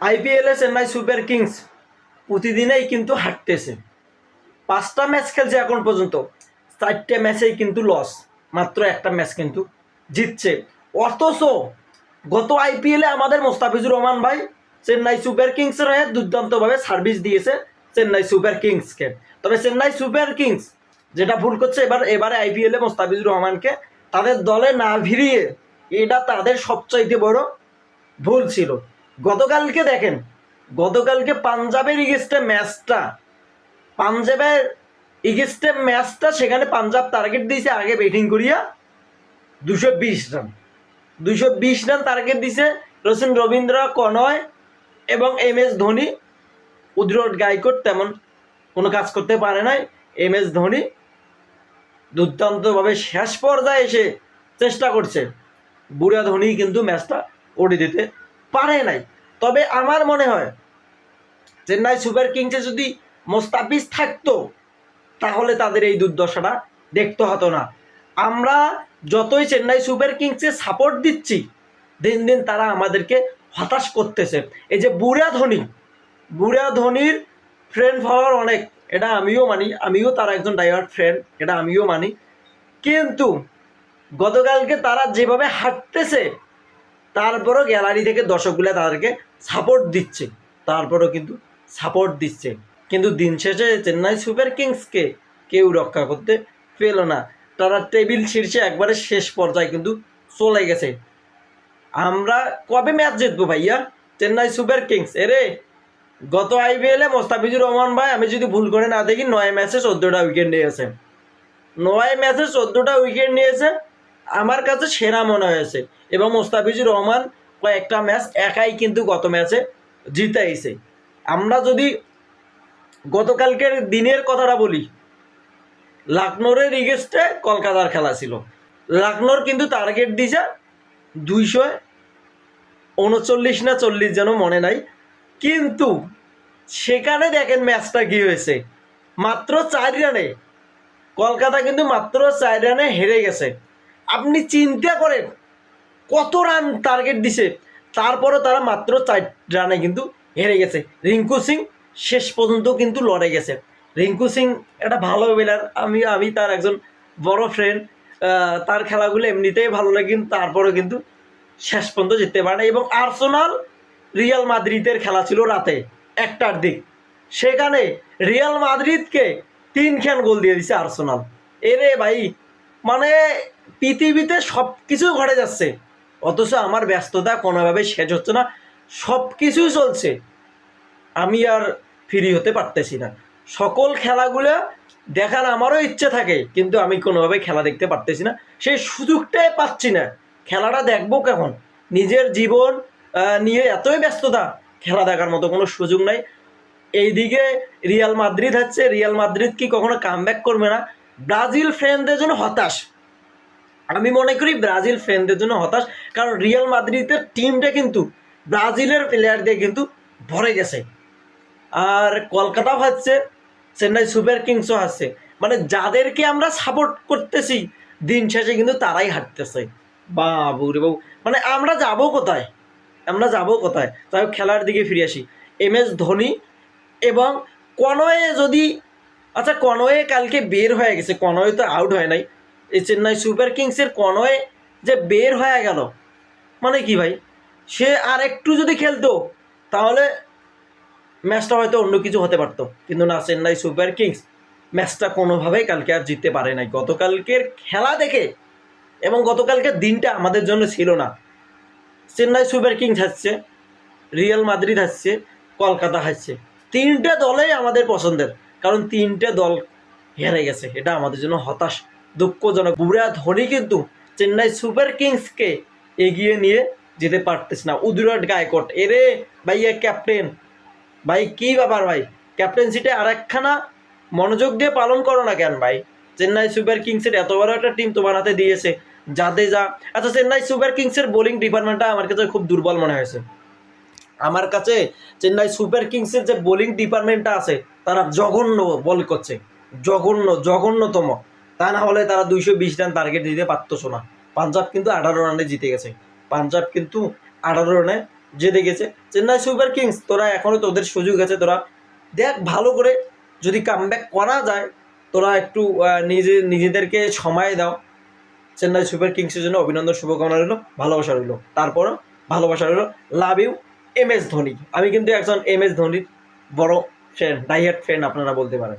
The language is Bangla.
আইপিএলে চেন্নাই সুপার কিংস প্রতিদিনেই কিন্তু হাঁটতেছে। পাঁচটা ম্যাচ খেলছে এখন পর্যন্ত। চারটে ম্যাচেই কিন্তু লস মাত্র একটা ম্যাচ কিন্তু জিতছে। অথচ গত আইপিএলে আমাদের মোস্তাফিজুর রহমান ভাই চেন্নাই সুপার কিংসের হয়ে দুর্দান্তভাবে সার্ভিস দিয়েছে চেন্নাই সুপার কিংসকে। তবে চেন্নাই সুপার কিংস যেটা ভুল করছে, এবার, এবারে আইপিএলে মোস্তাফিজুর রহমানকে তাদের দলে না ভিড়িয়ে এটা তাদের সবচাইতে বড় ভুল ছিল। গতকালকে দেখেন, গতকালকে পাঞ্জাবের ইগেস্টে ম্যাচটা পাঞ্জাবের ইগেস্টে ম্যাচটা সেখানে পাঞ্জাব টার্গেট দিয়েছে, আগে ব্যাটিং করিয়া দুশো বিশ রান দুশো বিশ রান টার্গেট দিছে রসিন রবীন্দ্র, কনয় এবং এম এস ধোনি। উদ্রট গাইকোট তেমন কোনো কাজ করতে পারে নাই। এম এস ধোনি দুর্দান্তভাবে শেষ পর্যায়ে এসে চেষ্টা করছে। বুড়া ধোনি কিন্তু ম্যাচটা ওড়ে দিতে পারে নাই। তবে আমার মনে হয়, চেন্নাই সুপার কিংসে যদি মোস্তাফিজ থাকতো, তাহলে তাদের এই দুর্দশাটা দেখতে হতো না। আমরা যতই চেন্নাই সুপার কিংসে সাপোর্ট দিচ্ছি, দিন দিন তারা আমাদেরকে হতাশ করতেছে। এই যে বুড়া ধোনি, বুড়া ধোনির ফ্রেন্ড ফলোয়ার অনেক, এটা আমিও মানি, আমিও তার একজন ডাইভার্ট ফ্রেন্ড এটা আমিও মানি। কিন্তু গতকালকে তারা যেভাবে হাঁটতেছে তারপরও গ্যালারি থেকে দর্শকগুলো তাদেরকে সাপোর্ট দিচ্ছে। তারপরও কিন্তু সাপোর্ট দিচ্ছে। কিন্তু দিন শেষে চেন্নাই সুপার কিংসকে কেউ রক্ষা করতে পেল না। তারা টেবিল শীর্ষে একবারে শেষ পর্যায়ে কিন্তু চলে গেছে। আমরা কবে ম্যাচ জিতবো ভাইয়া? Chennai Super Kings. এরে, গত আইপিএলে মোস্তাফিজুর রহমান ভাই, আমি যদি ভুল করে না দেখি, নয় ম্যাচে চোদ্দোটা উইকেট নিয়েছে। নয় ম্যাচে চোদ্দোটা উইকেট নিয়েছে। আমার কাছে সেরা মনে হয়েছে। এবং মোস্তাফিজুর রহমান কয়েকটা ম্যাচ একাই কিন্তু গত ম্যাচে জিতাইছে। আমরা যদি গতকালকের দিনের কথাটা বলি লাকনোরের ইগেস্টে কলকাতার খেলা ছিল। লাকনোর কিন্তু টার্গেট দিছে দুইশো উনচল্লিশ না চল্লিশ যেন মনে নাই। কিন্তু সেখানে দেখেন ম্যাচটা কি হয়েছে। মাত্র চার রানে, কলকাতা কিন্তু মাত্র চার রানে হেরে গেছে। চিন্তা করেন, কত রান টার্গেট দিছে তারপরে তারা মাত্র চার রানে কিন্তু হেরে গেছে। রিঙ্কু সিং শেষ পর্যন্ত কিন্তু লড়ে গেছে। রিঙ্কু সিং একটা ভালো বোলার আমি আমি তার একজন বড় ফ্রেন্ড তার খেলাগুলো এমনিতেই ভালো লাগে, কিন্তু তারপরে কিন্তু শেষ পর্যন্ত জিততে পারে না। এবং আর্সোনাল রিয়াল মাদ্রিদের খেলা ছিল রাতে, একটার দিক। সেখানে রিয়াল মাদ্রিদকে তিন খান গোল দিয়ে দিছে আর্সোনাল এরে ভাই মানে পৃথিবীতে সব কিছু ঘটে যাচ্ছে। অথচ আমার ব্যস্ততা কোনোভাবে শেষ হচ্ছে না সব কিছুই চলছে। আমি আর ফ্রি হতে পারতেছি না। সকল খেলাগুলো দেখার আমারও ইচ্ছে থাকে, কিন্তু আমি কোনোভাবে খেলা দেখতে পারতেছি না। সেই সুযোগটাই পাচ্ছি না। খেলাটা দেখব কখন? নিজের জীবন নিয়ে এতই ব্যস্ততা, খেলা দেখার মতো কোনো সুযোগ নাই। এইদিকে রিয়াল মাদ্রিদ হচ্ছে, রিয়াল মাদ্রিদ কি কখনো কাম করবে না? ব্রাজিল ফ্যানদের জন্য হতাশ। আমি মনে করি ব্রাজিল ফ্যানদের জন্য হতাশ, কারণ রিয়াল মাদ্রিদের টিমটা কিন্তু ব্রাজিলের প্লেয়ার দিয়ে কিন্তু ভরে গেছে। আর কলকাতা হচ্ছে চেন্নাই সুপার কিংসও আছে মানে যাদেরকে আমরা সাপোর্ট করতেছি, দিন শেষে কিন্তু তারাই হাঁটতেছে বাবু রে বাবু মানে আমরা যাব কোথায়? আমরা যাব কোথায়? তাই খেলার দিকে ফিরে আসি। এম এস ধোনি এবং কনয়ে যদি আচ্ছা কনয়ে কালকে বের হয়ে গেছে কনয়ে তো আউট হয় নাই। এই চেন্নাই সুপার কিংসের কনয়ে যে বের হয়ে গেল মানে কি ভাই? সে আর একটু যদি খেলতো, তাহলে ম্যাচটা হয়তো অন্য কিছু হতে পারতো। কিন্তু না, চেন্নাই সুপার কিংস ম্যাচটা কোনোভাবেই কালকে আর জিততে পারে নাই। গতকালকের খেলা দেখে এবং গতকালকের দিনটা আমাদের জন্য ছিল না। চেন্নাই সুপার কিংস হাসছে, রিয়াল মাদ্রিদ হাসছে, কলকাতা হাসছে। তিনটে দলেই আমাদের পছন্দের, কারণ তিনটে দল হেরে গেছে। এটা আমাদের জন্য হতাশ দুঃখজনক। বুড়া ধোনি কিন্তু চেন্নাই সুপার কিংসকে এগিয়ে নিয়ে যেতে পারতেছে না। উদুরাট গায়কট এরে ভাইয়া ক্যাপ্টেন। ভাই, কি ব্যাপার ভাই? ক্যাপ্টেন্সিটা আর একখানা মনোযোগ দিয়ে পালন করো না কেন ভাই? চেন্নাই সুপার কিংসের এত বড় একটা টিম তোমার হাতে দিয়েছে, যাতে যা। আচ্ছা চেন্নাই সুপার কিংসের বোলিং ডিপার্টমেন্টটা আমার কাছে খুব দুর্বল মনে হয়েছে। আমার কাছে চেন্নাই সুপার কিংসের যে বোলিং ডিপার্টমেন্টটা আছে, তারা জঘন্য বল করছে। জঘন্য, জঘন্যতম। তা না হলে তারা দুইশো বিশ রান টার্গেট দিতে পারতো না। পাঞ্জাব কিন্তু আঠারো রানে জিতে গেছে। পাঞ্জাব কিন্তু আঠারো রানে জিতে গেছে। চেন্নাই সুপার কিংস, তোরা এখনও তোদের সুযোগ আছে, তোরা দেখ ভালো করে যদি কামব্যাক করা যায়, তোরা একটু নিজে, নিজেদেরকে সময় দাও। চেন্নাই সুপার কিংসের জন্য অভিনন্দন, শুভকামনা রইল, ভালোবাসা রইল। তারপরও ভালোবাসা রইল love you M S Dhoni. আমি কিন্তু একজন এম এস ধোনির বড় ফ্রেন্ড ডাইহার্ট ফ্রেন্ড আপনারা বলতে পারেন।